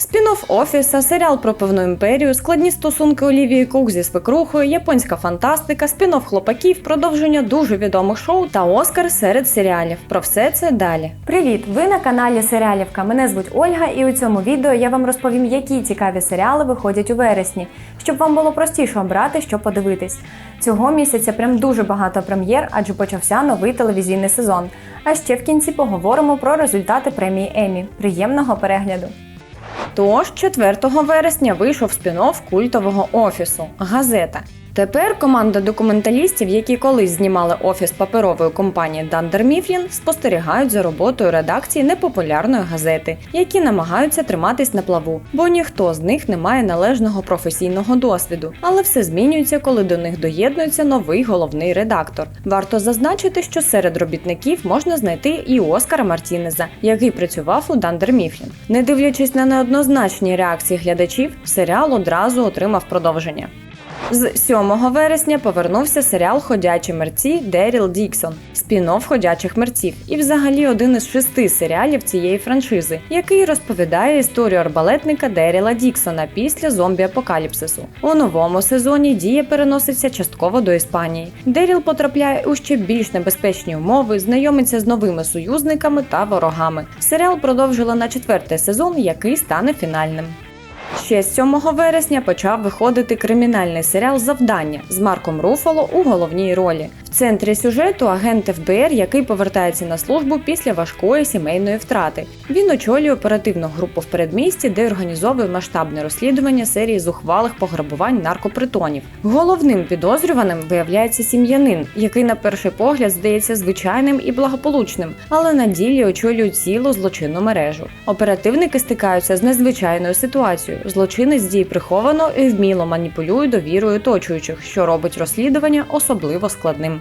Спін-офф офіса, серіал про певну імперію, складні стосунки Олівії Кук зі свекрухою, японська фантастика, спін-офф хлопаків, продовження дуже відомих шоу та Оскар серед серіалів. Про все це далі. Привіт! Ви на каналі Серіалівка. Мене звуть Ольга, і у цьому відео я вам розповім, які цікаві серіали виходять у вересні, щоб вам було простіше обрати, що подивитись. Цього місяця прям дуже багато прем'єр, адже почався новий телевізійний сезон. А ще в кінці поговоримо про результати премії Емі. Приємного перегляду! Тож 4 вересня вийшов спін-офф культового офісу Газета. Тепер команда документалістів, які колись знімали офіс паперової компанії Dunder Mifflin, спостерігають за роботою редакції непопулярної газети, які намагаються триматись на плаву, бо ніхто з них не має належного професійного досвіду. Але все змінюється, коли до них доєднується новий головний редактор. Варто зазначити, що серед робітників можна знайти і Оскара Мартінеза, який працював у Dunder Mifflin. Не дивлячись на неоднозначні реакції глядачів, серіал одразу отримав продовження. З 7 вересня повернувся серіал Ходячі мерці Деріл Діксон, спін-офф ходячих мерців, і взагалі один із шести серіалів цієї франшизи, який розповідає історію арбалетника Деріла Діксона після зомбі-апокаліпсису. У новому сезоні дія переноситься частково до Іспанії. Деріл потрапляє у ще більш небезпечні умови, знайомиться з новими союзниками та ворогами. Серіал продовжили на четвертий сезон, який стане фінальним. Ще з 7 вересня почав виходити кримінальний серіал Завдання з Марком Руфало у головній ролі. В центрі сюжету агент ФБР, який повертається на службу після важкої сімейної втрати. Він очолює оперативну групу в передмісті, де організовує масштабне розслідування серії зухвалих пограбувань наркопритонів. Головним підозрюваним виявляється сім'янин, який на перший погляд здається звичайним і благополучним, але на ділі очолює цілу злочинну мережу. Оперативники стикаються з незвичайною ситуацією. Злочинець діє приховано і вміло маніпулює довірою оточуючих, що робить розслідування особливо складним.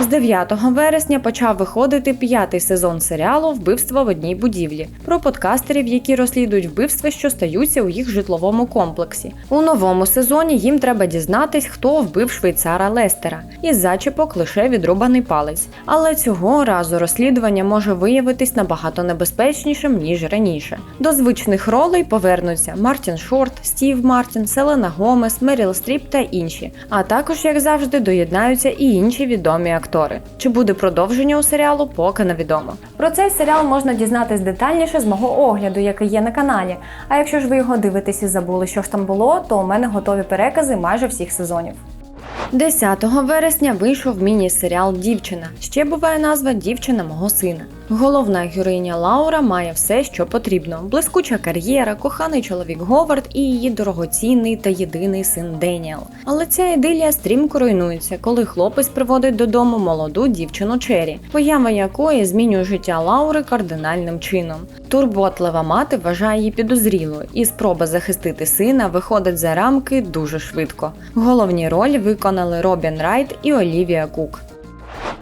З 9 вересня почав виходити п'ятий сезон серіалу Вбивства в одній будівлі про подкастерів, які розслідують вбивства, що стаються у їх житловому комплексі. У новому сезоні їм треба дізнатись, хто вбив швейцара Лестера. Із зачіпок лише відрубаний палець. Але цього разу розслідування може виявитись набагато небезпечнішим ніж раніше. До звичних ролей повернуться Мартін Шорт, Стів Мартін, Селена Гомес, Меріл Стріп та інші. А також, як завжди, доєднаються і інші відомі актори. Чи буде продовження у серіалу, поки невідомо. Про цей серіал можна дізнатись детальніше з мого огляду, який є на каналі. А якщо ж ви його дивитесь і забули, що ж там було, то у мене готові перекази майже всіх сезонів. 10 вересня вийшов міні-серіал Дівчина. Ще буває назва Дівчина мого сина. Головна героїня Лаура має все, що потрібно: блискуча кар'єра, коханий чоловік Говард і її дорогоцінний та єдиний син Деніел. Але ця ідилія стрімко руйнується, коли хлопець приводить додому молоду дівчину Чері, поява якої змінює життя Лаури кардинальним чином. Турботлива мати вважає її підозрілою, і спроба захистити сина виходить за рамки дуже швидко. Головні ролі виконали Робін Райт і Олівія Кук.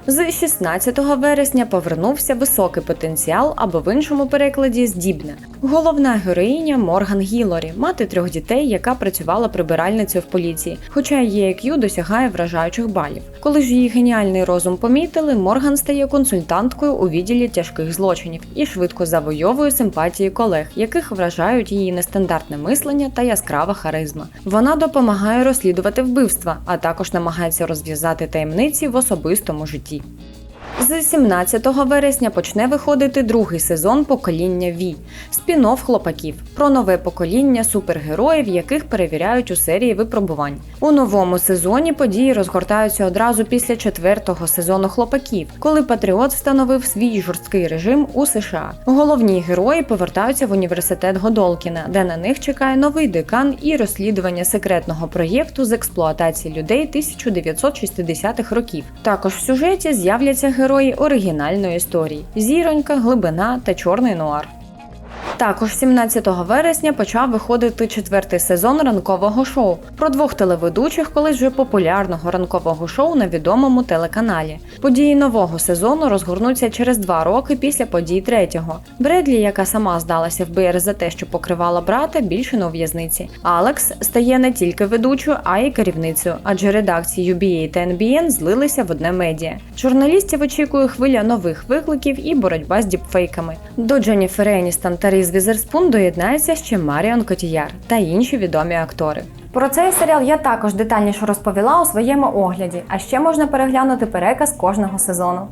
З 16 вересня повернувся високий потенціал або в іншому перекладі здібна. Головна героїня Морган Гілорі, мати трьох дітей, яка працювала прибиральницею в поліції, хоча її IQ досягає вражаючих балів. Коли ж її геніальний розум помітили, Морган стає консультанткою у відділі тяжких злочинів і швидко завойовує симпатії колег, яких вражають її нестандартне мислення та яскрава харизма. Вона допомагає розслідувати вбивства, а також намагається розв'язати таємниці в особистому житті. З 17 вересня почне виходити другий сезон покоління Ві спін-офф хлопаків про нове покоління супергероїв, яких перевіряють у серії випробувань. У новому сезоні події розгортаються одразу після четвертого сезону хлопаків, коли Патріот встановив свій жорсткий режим у США. Головні герої повертаються в університет Годолкіна, де на них чекає новий декан і розслідування секретного проєкту з експлуатації людей 1960-х років. Також в сюжеті з'являться герої оригінальної історії: зіронька, глибина та чорний нуар. Також 17 вересня почав виходити четвертий сезон ранкового шоу про двох телеведучих, колись вже популярного ранкового шоу на відомому телеканалі. Події нового сезону розгорнуться через два роки після подій третього. Бредлі, яка сама здалася в БР за те, що покривала брата, більше у в'язниці. Алекс стає не тільки ведучою, а й керівницею, адже редакції UBA та NBN злилися в одне медіа. Журналістів очікує хвиля нових викликів і боротьба з діпфейками. До Дженніфер Еністон та Різ Візерспун доєднається ще Маріон Котіяр та інші відомі актори. Про цей серіал я також детальніше розповіла у своєму огляді, а ще можна переглянути переказ кожного сезону.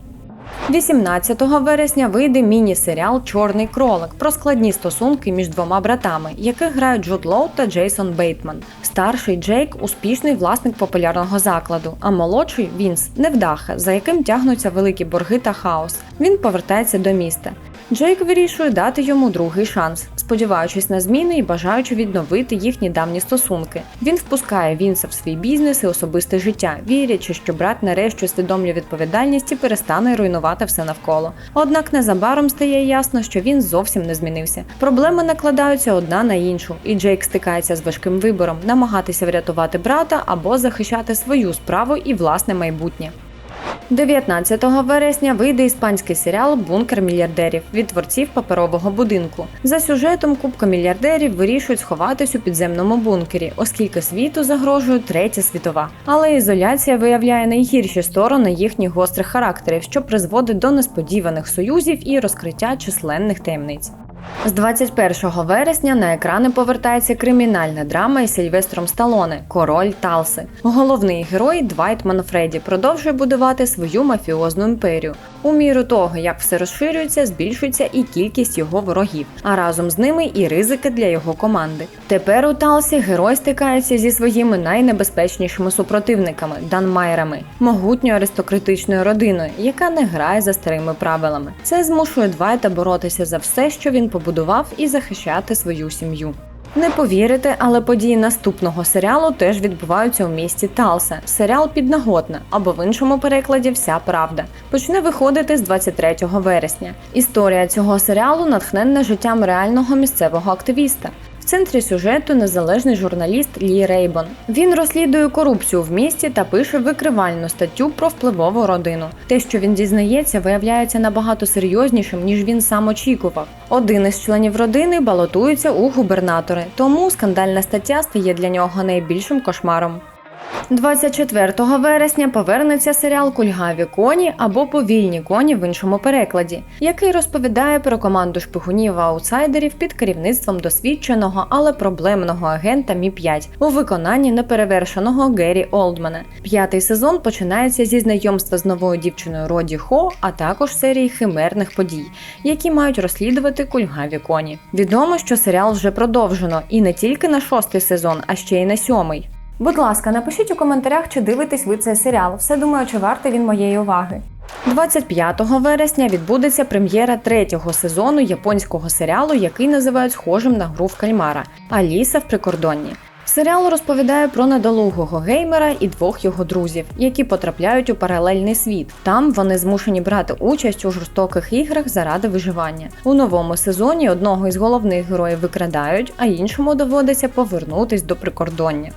18 вересня вийде міні-серіал Чорний кролик про складні стосунки між двома братами, яких грають Джуд Лоу та Джейсон Бейтман. Старший Джейк успішний власник популярного закладу, а молодший Вінс невдаха, за яким тягнуться великі борги та хаос. Він повертається до міста. Джейк вирішує дати йому другий шанс, сподіваючись на зміни і бажаючи відновити їхні давні стосунки. Він впускає Вінса в свій бізнес і особисте життя, вірячи, що брат нарешті усвідомлює відповідальність і перестане руйнувати все навколо. Однак незабаром стає ясно, що він зовсім не змінився. Проблеми накладаються одна на іншу, і Джейк стикається з важким вибором намагатися врятувати брата або захищати свою справу і власне майбутнє. 19 вересня вийде іспанський серіал Бункер мільярдерів від творців паперового будинку. За сюжетом Кубка мільярдерів вирішують сховатись у підземному бункері, оскільки світу загрожує третя світова. Але ізоляція виявляє найгірші сторони їхніх гострих характерів, що призводить до несподіваних союзів і розкриття численних таємниць. З 21 вересня на екрани повертається кримінальна драма із Сільвестром Сталоне Король Талси. Головний герой Двайт Манфреді продовжує будувати свою мафіозну імперію. У міру того, як все розширюється, збільшується і кількість його ворогів, а разом з ними і ризики для його команди. Тепер у Талсі герой стикається зі своїми найнебезпечнішими супротивниками данмайрами, могутньою аристократичною родиною, яка не грає за старими правилами. Це змушує Двайта боротися за все, що він побудував, і захищати свою сім'ю. Не повірите, але події наступного серіалу теж відбуваються у місті Талса. Серіал піднаготна або в іншому перекладі Вся правда почне виходити з 23 вересня. Історія цього серіалу натхненна життям реального місцевого активіста. В центрі сюжету незалежний журналіст Лі Рейбон. Він розслідує корупцію в місті та пише викривальну статтю про впливову родину. Те, що він дізнається, виявляється набагато серйознішим, ніж він сам очікував. Один із членів родини балотується у губернатори, тому скандальна стаття стає для нього найбільшим кошмаром. 24 вересня повернеться серіал Кульгаві коні або Повільні коні в іншому перекладі, який розповідає про команду шпигунів аутсайдерів під керівництвом досвідченого, але проблемного агента Мі 5 у виконанні неперевершеного Геррі Олдмана. П'ятий сезон починається зі знайомства з новою дівчиною Роді Хо, а також серії химерних подій, які мають розслідувати кульгаві коні. Відомо, що серіал вже продовжено і не тільки на шостий сезон, а ще й на сьомий. Будь ласка, напишіть у коментарях, чи дивитесь ви цей серіал. Все думаю, чи вартий він моєї уваги. 25 вересня відбудеться прем'єра третього сезону японського серіалу, який називають схожим на гру в кальмара Аліса в прикордонні. Серіал розповідає про недолугого геймера і двох його друзів, які потрапляють у паралельний світ. Там вони змушені брати участь у жорстоких іграх заради виживання. У новому сезоні одного із головних героїв викрадають, а іншому доводиться повернутись до прикордоння.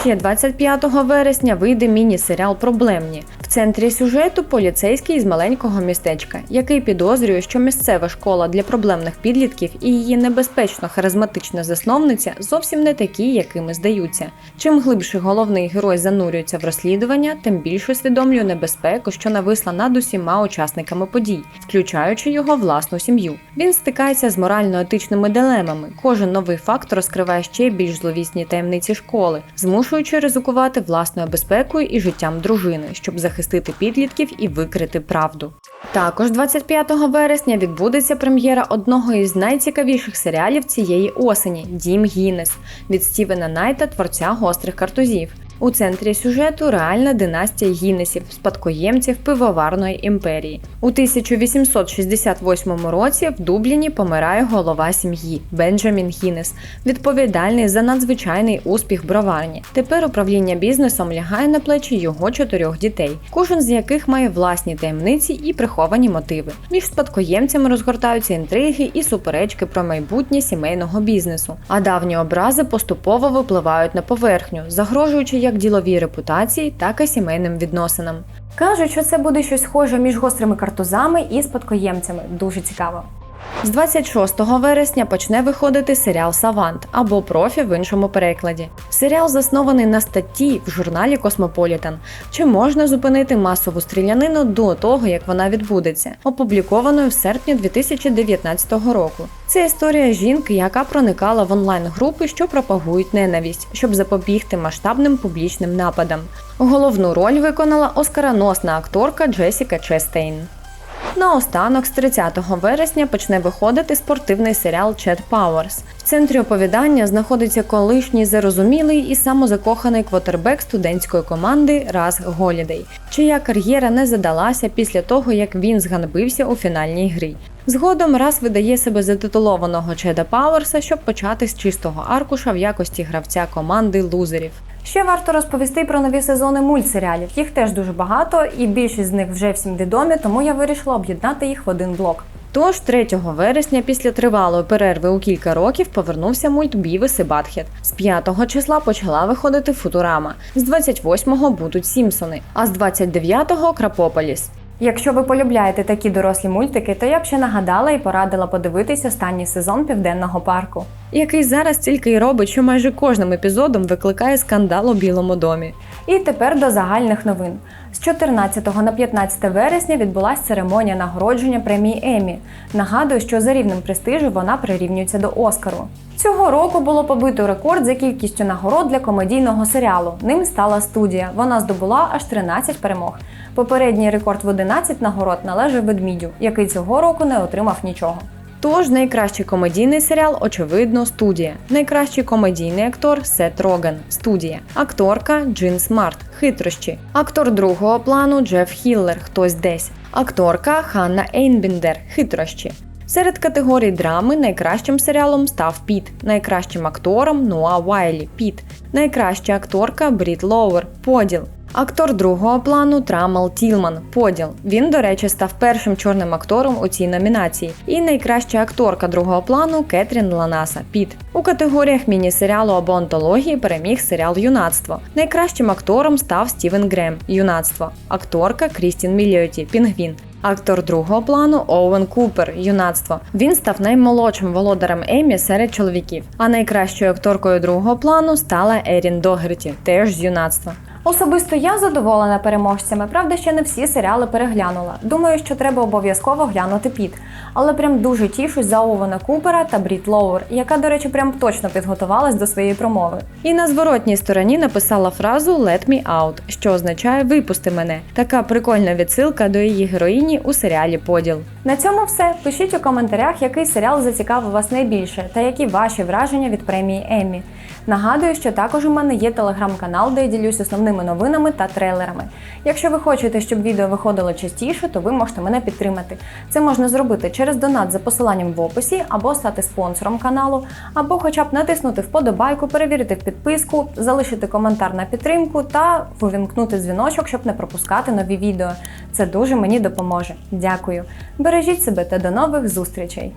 Ще 25 вересня вийде міні-серіал Проблемні. Центрі сюжету поліцейський із маленького містечка, який підозрює, що місцева школа для проблемних підлітків і її небезпечно харизматична засновниця зовсім не такі, якими здаються. Чим глибше головний герой занурюється в розслідування, тим більше усвідомлює небезпеку, що нависла над усіма учасниками подій, включаючи його власну сім'ю. Він стикається з морально-етичними дилемами. Кожен новий факт розкриває ще більш зловісні таємниці школи, змушуючи ризикувати власною безпекою і життям дружини, щоб захистити підлітків і викрити правду. Також 25 вересня відбудеться прем'єра одного із найцікавіших серіалів цієї осені Дім Гіннес від Стівена Найта, творця гострих картузів. У центрі сюжету реальна династія Гіннесів, спадкоємців пивоварної імперії. У 1868 році в Дубліні помирає голова сім'ї Бенджамін Гіннес, відповідальний за надзвичайний успіх броварні. Тепер управління бізнесом лягає на плечі його чотирьох дітей, кожен з яких має власні таємниці і приховані мотиви. Між спадкоємцями розгортаються інтриги і суперечки про майбутнє сімейного бізнесу. А давні образи поступово випливають на поверхню, загрожуючи як діловій репутації, так і сімейним відносинам. Кажуть, що це буде щось схоже між гострими картузами і спадкоємцями. Дуже цікаво. З 26 вересня почне виходити серіал Савант або Профі в іншому перекладі. Серіал заснований на статті в журналі Космополітан. Чи можна зупинити масову стрілянину до того, як вона відбудеться, опублікованою в серпні 2019 року. Це історія жінки, яка проникала в онлайн-групи, що пропагують ненависть, щоб запобігти масштабним публічним нападам. Головну роль виконала оскароносна акторка Джесіка Честейн. Наостанок, з 30 вересня почне виходити спортивний серіал Чет Пауерс. В центрі оповідання знаходиться колишній зарозумілий і самозакоханий квотербек студентської команди Раз Голідей, чия кар'єра не задалася після того, як він зганбився у фінальній грі. Згодом раз видає себе за титулованого Чеда Пауерса, щоб почати з чистого аркуша в якості гравця команди лузерів. Ще варто розповісти про нові сезони мультсеріалів. Їх теж дуже багато, і більшість з них вже всім відомі, тому я вирішила об'єднати їх в один блок. Тож 3 вересня, після тривалої перерви у кілька років, повернувся мульт Бівис і Батхет. З 5 числа почала виходити Футурама. З 28-го будуть Сімпсони, а з 29-го Крапополіс. Якщо ви полюбляєте такі дорослі мультики, то я б ще нагадала і порадила подивитись останній сезон Південного парку, який зараз тільки й робить, що майже кожним епізодом викликає скандал у Білому домі. І тепер до загальних новин. З 14 на 15 вересня відбулася церемонія нагородження премії Еммі. Нагадую, що за рівнем престижу вона прирівнюється до Оскару. Цього року було побито рекорд за кількістю нагород для комедійного серіалу. Ним стала студія. Вона здобула аж 13 перемог. Попередній рекорд в 11 нагород належав ведмідю, який цього року не отримав нічого. Тож найкращий комедійний серіал, очевидно, студія. Найкращий комедійний актор Сет Роган, студія. Акторка Джин Смарт, хитрощі. Актор другого плану Джеф Хіллер, хтось десь. Акторка Ханна Ейнбіндер, хитрощі. Серед категорій драми найкращим серіалом став Піт, найкращим актором Ноа Вайлі Піт, найкраща акторка Брід Лоуер Поділ. Актор другого плану Трамал Тілман Поділ. Він, до речі, став першим чорним актором у цій номінації. І найкраща акторка другого плану Кетрін Ланаса Піт. У категоріях міні-серіалу або антології переміг серіал Юнацтво. Найкращим актором став Стівен Грем Юнацтво, акторка Крістін Мільйоті Пінгвін. Актор другого плану Оуен Купер юнацтво. Він став наймолодшим володарем Еммі серед чоловіків. А найкращою акторкою другого плану стала Ерін Догерті, теж з юнацтва. Особисто я задоволена переможцями. Правда, ще не всі серіали переглянула. Думаю, що треба обов'язково глянути під. Але прям дуже тішусь за Овена Купера та Брід Лоуер, яка, до речі, прям точно підготувалась до своєї промови. І на зворотній стороні написала фразу «Let me out», що означає Випусти мене. Така прикольна відсилка до її героїні у серіалі Поділ. На цьому все. Пишіть у коментарях, який серіал зацікавив вас найбільше, та які ваші враження від премії Еммі. Нагадую, що також у мене є телеграм-канал, де я ділюсь основними новинами та трейлерами. Якщо ви хочете, щоб відео виходило частіше, то ви можете мене підтримати. Це можна зробити через донат за посиланням в описі, або стати спонсором каналу, або хоча б натиснути вподобайку, перевірити підписку, залишити коментар на підтримку та увімкнути дзвіночок, щоб не пропускати нові відео. Це дуже мені допоможе. Дякую. Бережіть себе та до нових зустрічей!